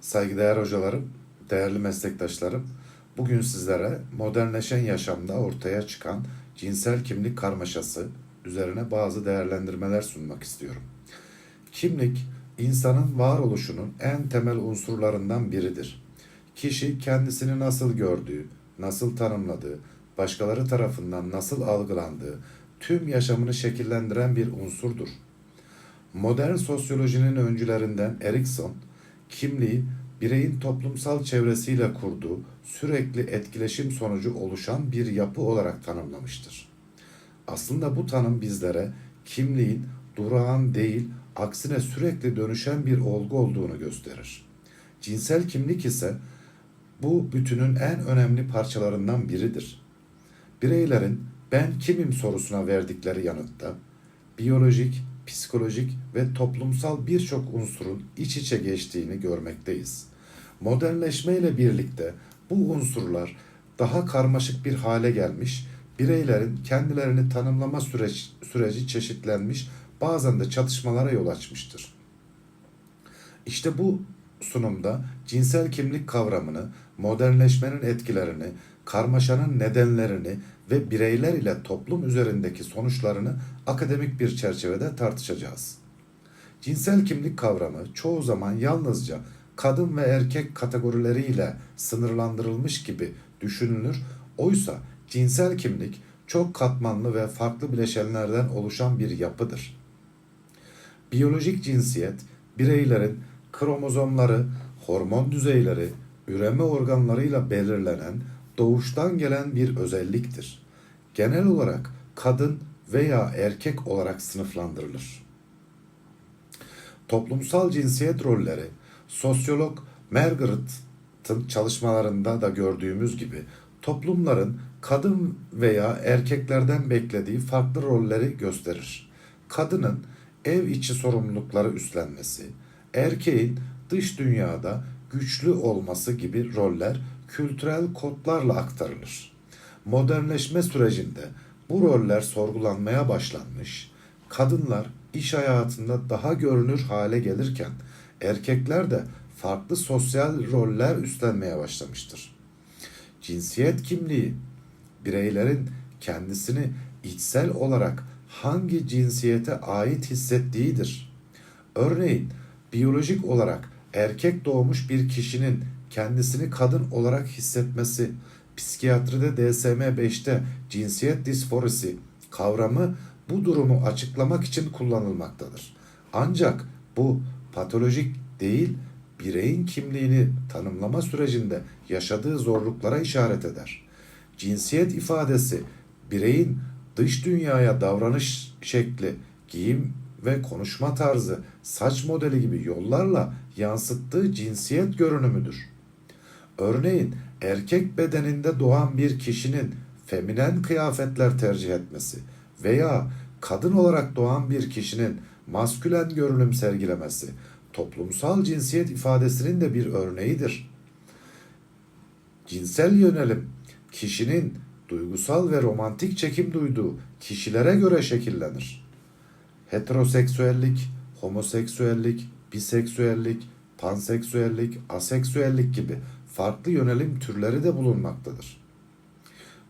Saygıdeğer hocalarım, değerli meslektaşlarım, bugün sizlere modernleşen yaşamda ortaya çıkan cinsel kimlik karmaşası üzerine bazı değerlendirmeler sunmak istiyorum. Kimlik, insanın varoluşunun en temel unsurlarından biridir. Kişi kendisini nasıl gördüğü, nasıl tanımladığı, başkaları tarafından nasıl algılandığı, tüm yaşamını şekillendiren bir unsurdur. Modern sosyolojinin öncülerinden Erikson, kimliği bireyin toplumsal çevresiyle kurduğu sürekli etkileşim sonucu oluşan bir yapı olarak tanımlamıştır. Aslında bu tanım bizlere kimliğin durağan değil, aksine sürekli dönüşen bir olgu olduğunu gösterir. Cinsel kimlik ise bu bütünün en önemli parçalarından biridir. Bireylerin ben kimim sorusuna verdikleri yanıtta biyolojik, psikolojik ve toplumsal birçok unsurun iç içe geçtiğini görmekteyiz. Modernleşme ile birlikte bu unsurlar daha karmaşık bir hale gelmiş, bireylerin kendilerini tanımlama süreç, süreci çeşitlenmiş, bazen de çatışmalara yol açmıştır. İşte bu sunumda cinsel kimlik kavramını, modernleşmenin etkilerini, karmaşanın nedenlerini ve bireyler ile toplum üzerindeki sonuçlarını akademik bir çerçevede tartışacağız. Cinsel kimlik kavramı çoğu zaman yalnızca kadın ve erkek kategorileriyle sınırlandırılmış gibi düşünülür. Oysa cinsel kimlik çok katmanlı ve farklı bileşenlerden oluşan bir yapıdır. Biyolojik cinsiyet bireylerin kromozomları, hormon düzeyleri, üreme organlarıyla belirlenen doğuştan gelen bir özelliktir. Genel olarak kadın veya erkek olarak sınıflandırılır. Toplumsal cinsiyet rolleri sosyolog Margaret'ın çalışmalarında da gördüğümüz gibi toplumların kadın veya erkeklerden beklediği farklı rolleri gösterir. Kadının ev içi sorumlulukları üstlenmesi, erkeğin dış dünyada güçlü olması gibi roller kültürel kodlarla aktarılır. Modernleşme sürecinde bu roller sorgulanmaya başlanmış, kadınlar iş hayatında daha görünür hale gelirken erkekler de farklı sosyal roller üstlenmeye başlamıştır. Cinsiyet kimliği bireylerin kendisini içsel olarak hangi cinsiyete ait hissettiğidir. Örneğin biyolojik olarak erkek doğmuş bir kişinin kendisini kadın olarak hissetmesi, psikiyatride DSM-5'te cinsiyet disforisi kavramı bu durumu açıklamak için kullanılmaktadır. Ancak bu patolojik değil, bireyin kimliğini tanımlama sürecinde yaşadığı zorluklara işaret eder. Cinsiyet ifadesi bireyin dış dünyaya davranış şekli, giyim ve konuşma tarzı, saç modeli gibi yollarla yansıttığı cinsiyet görünümüdür. Örneğin erkek bedeninde doğan bir kişinin feminen kıyafetler tercih etmesi veya kadın olarak doğan bir kişinin maskülen görünüm sergilemesi toplumsal cinsiyet ifadesinin de bir örneğidir. Cinsel yönelim kişinin duygusal ve romantik çekim duyduğu kişilere göre şekillenir. Heteroseksüellik, homoseksüellik, biseksüellik, panseksüellik, aseksüellik gibi farklı yönelim türleri de bulunmaktadır.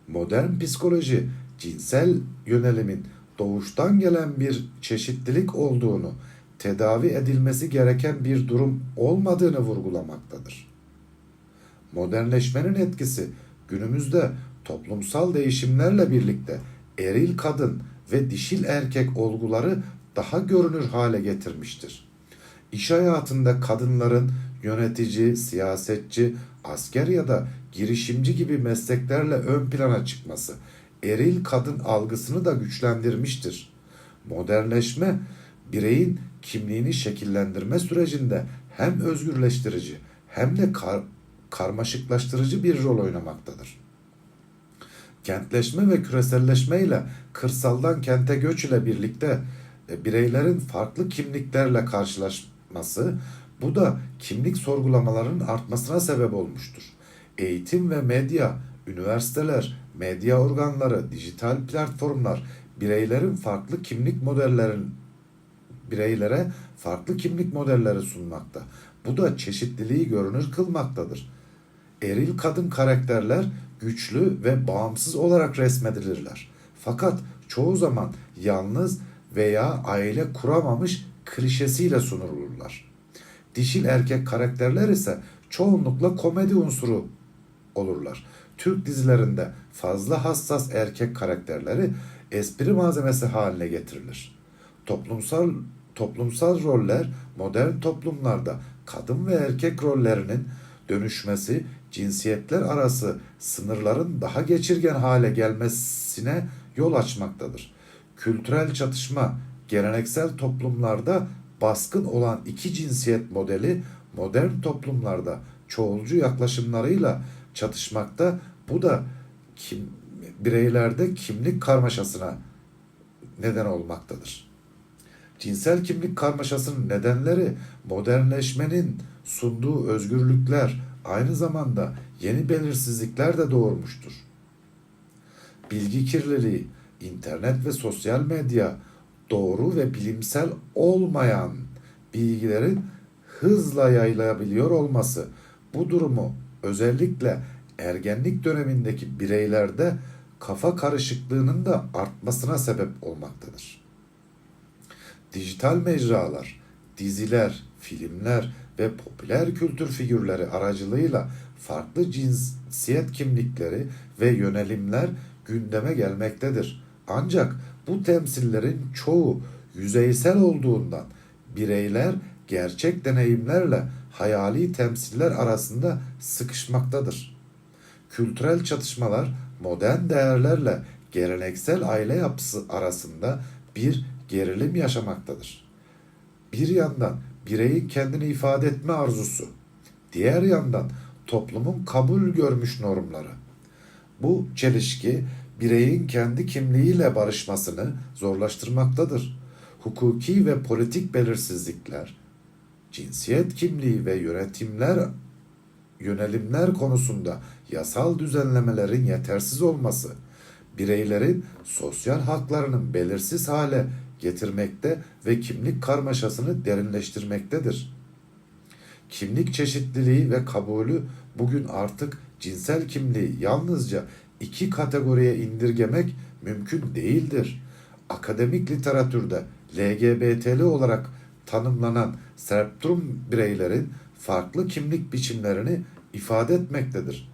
Modern psikoloji cinsel yönelimin doğuştan gelen bir çeşitlilik olduğunu, tedavi edilmesi gereken bir durum olmadığını vurgulamaktadır. Modernleşmenin etkisi günümüzde toplumsal değişimlerle birlikte eril kadın ve dişil erkek olguları daha görünür hale getirmiştir. İş hayatında kadınların yönetici, siyasetçi, asker ya da girişimci gibi mesleklerle ön plana çıkması eril kadın algısını da güçlendirmiştir. Modernleşme bireyin kimliğini şekillendirme sürecinde hem özgürleştirici hem de kar, karmaşıklaştırıcı bir rol oynamaktadır. Kentleşme ve küreselleşme ile kırsaldan kente göç ile birlikte e, bireylerin farklı kimliklerle karşılaşması bu da kimlik sorgulamalarının artmasına sebep olmuştur. Eğitim ve medya, üniversiteler, medya organları, dijital platformlar bireylerin farklı kimlik modellerin bireylere farklı kimlik modelleri sunmakta. Bu da çeşitliliği görünür kılmaktadır. Eril kadın karakterler güçlü ve bağımsız olarak resmedilirler. Fakat çoğu zaman yalnız veya aile kuramamış klişesiyle sunulurlar. Dişil erkek karakterler ise çoğunlukla komedi unsuru olurlar. Türk dizilerinde fazla hassas erkek karakterleri espri malzemesi haline getirilir. Toplumsal toplumsal roller modern toplumlarda kadın ve erkek rollerinin dönüşmesi cinsiyetler arası sınırların daha geçirgen hale gelmesine yol açmaktadır. Kültürel çatışma geleneksel toplumlarda baskın olan iki cinsiyet modeli modern toplumlarda çoğulcu yaklaşımlarıyla çatışmakta. Bu da kim, bireylerde kimlik karmaşasına neden olmaktadır. Cinsel kimlik karmaşasının nedenleri modernleşmenin sunduğu özgürlükler aynı zamanda yeni belirsizlikler de doğurmuştur. Bilgi kirliliği, internet ve sosyal medya doğru ve bilimsel olmayan bilgilerin hızla yayılabiliyor olması bu durumu özellikle ergenlik dönemindeki bireylerde kafa karışıklığının da artmasına sebep olmaktadır. Dijital mecralar, diziler, filmler ve popüler kültür figürleri aracılığıyla farklı cinsiyet kimlikleri ve yönelimler gündeme gelmektedir. Ancak bu temsillerin çoğu yüzeysel olduğundan bireyler gerçek deneyimlerle hayali temsiller arasında sıkışmaktadır. Kültürel çatışmalar modern değerlerle geleneksel aile yapısı arasında bir gerilim yaşamaktadır. Bir yandan bireyin kendini ifade etme arzusu, diğer yandan toplumun kabul görmüş normları. Bu çelişki bireyin kendi kimliğiyle barışmasını zorlaştırmaktadır. Hukuki ve politik belirsizlikler, cinsiyet kimliği ve yönetimler yönelimler konusunda yasal düzenlemelerin yetersiz olması, bireylerin sosyal haklarının belirsiz hale getirmekte ve kimlik karmaşasını derinleştirmektedir. Kimlik çeşitliliği ve kabulü bugün artık cinsel kimliği yalnızca iki kategoriye indirgemek mümkün değildir. Akademik literatürde LGBT'li olarak tanımlanan serptrum bireylerin farklı kimlik biçimlerini ifade etmektedir.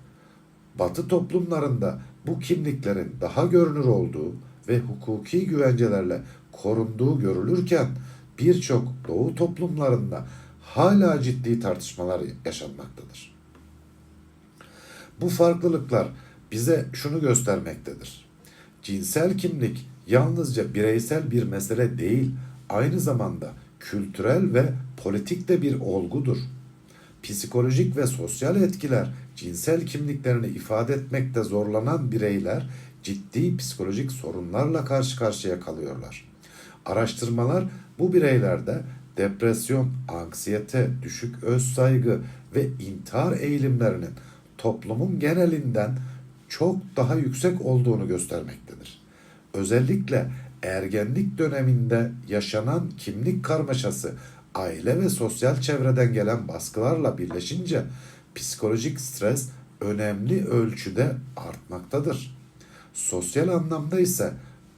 Batı toplumlarında bu kimliklerin daha görünür olduğu ve hukuki güvencelerle korunduğu görülürken birçok doğu toplumlarında hala ciddi tartışmalar yaşanmaktadır. Bu farklılıklar bize şunu göstermektedir. Cinsel kimlik yalnızca bireysel bir mesele değil, aynı zamanda kültürel ve politik de bir olgudur. Psikolojik ve sosyal etkiler cinsel kimliklerini ifade etmekte zorlanan bireyler ciddi psikolojik sorunlarla karşı karşıya kalıyorlar. Araştırmalar bu bireylerde depresyon, anksiyete, düşük öz saygı ve intihar eğilimlerinin toplumun genelinden çok daha yüksek olduğunu göstermektedir. Özellikle ergenlik döneminde yaşanan kimlik karmaşası aile ve sosyal çevreden gelen baskılarla birleşince psikolojik stres önemli ölçüde artmaktadır. Sosyal anlamda ise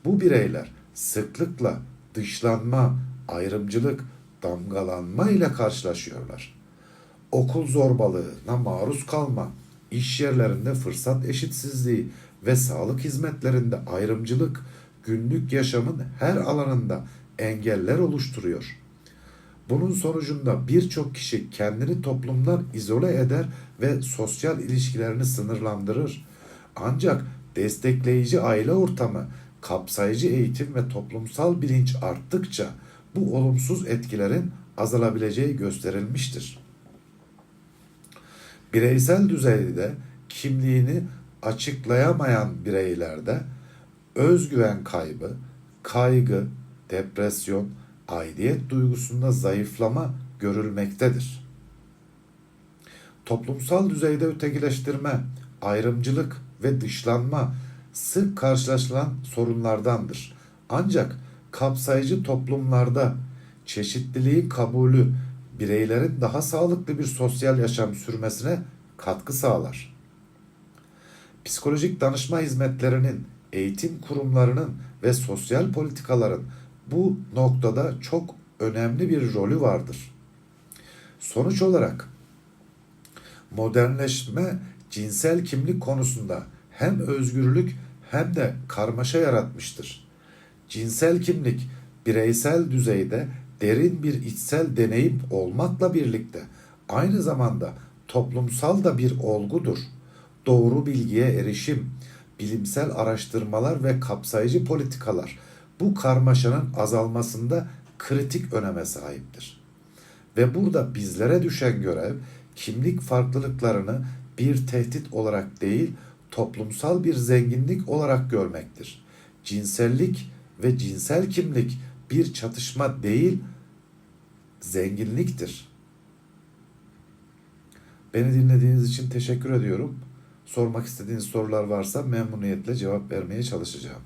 bu bireyler sıklıkla dışlanma, ayrımcılık, damgalanma ile karşılaşıyorlar. Okul zorbalığına maruz kalma, iş yerlerinde fırsat eşitsizliği ve sağlık hizmetlerinde ayrımcılık günlük yaşamın her alanında engeller oluşturuyor. Bunun sonucunda birçok kişi kendini toplumdan izole eder ve sosyal ilişkilerini sınırlandırır. Ancak destekleyici aile ortamı, kapsayıcı eğitim ve toplumsal bilinç arttıkça bu olumsuz etkilerin azalabileceği gösterilmiştir. Bireysel düzeyde kimliğini açıklayamayan bireylerde özgüven kaybı, kaygı, depresyon, aidiyet duygusunda zayıflama görülmektedir. Toplumsal düzeyde ötekileştirme, ayrımcılık ve dışlanma sık karşılaşılan sorunlardandır. Ancak kapsayıcı toplumlarda çeşitliliğin kabulü bireylerin daha sağlıklı bir sosyal yaşam sürmesine katkı sağlar. Psikolojik danışma hizmetlerinin, eğitim kurumlarının ve sosyal politikaların bu noktada çok önemli bir rolü vardır. Sonuç olarak modernleşme cinsel kimlik konusunda hem özgürlük hem de karmaşa yaratmıştır. Cinsel kimlik bireysel düzeyde derin bir içsel deneyim olmakla birlikte aynı zamanda toplumsal da bir olgudur. Doğru bilgiye erişim, bilimsel araştırmalar ve kapsayıcı politikalar bu karmaşanın azalmasında kritik öneme sahiptir. Ve burada bizlere düşen görev kimlik farklılıklarını bir tehdit olarak değil, toplumsal bir zenginlik olarak görmektir. Cinsellik ve cinsel kimlik bir çatışma değil, zenginliktir. Beni dinlediğiniz için teşekkür ediyorum. Sormak istediğiniz sorular varsa memnuniyetle cevap vermeye çalışacağım.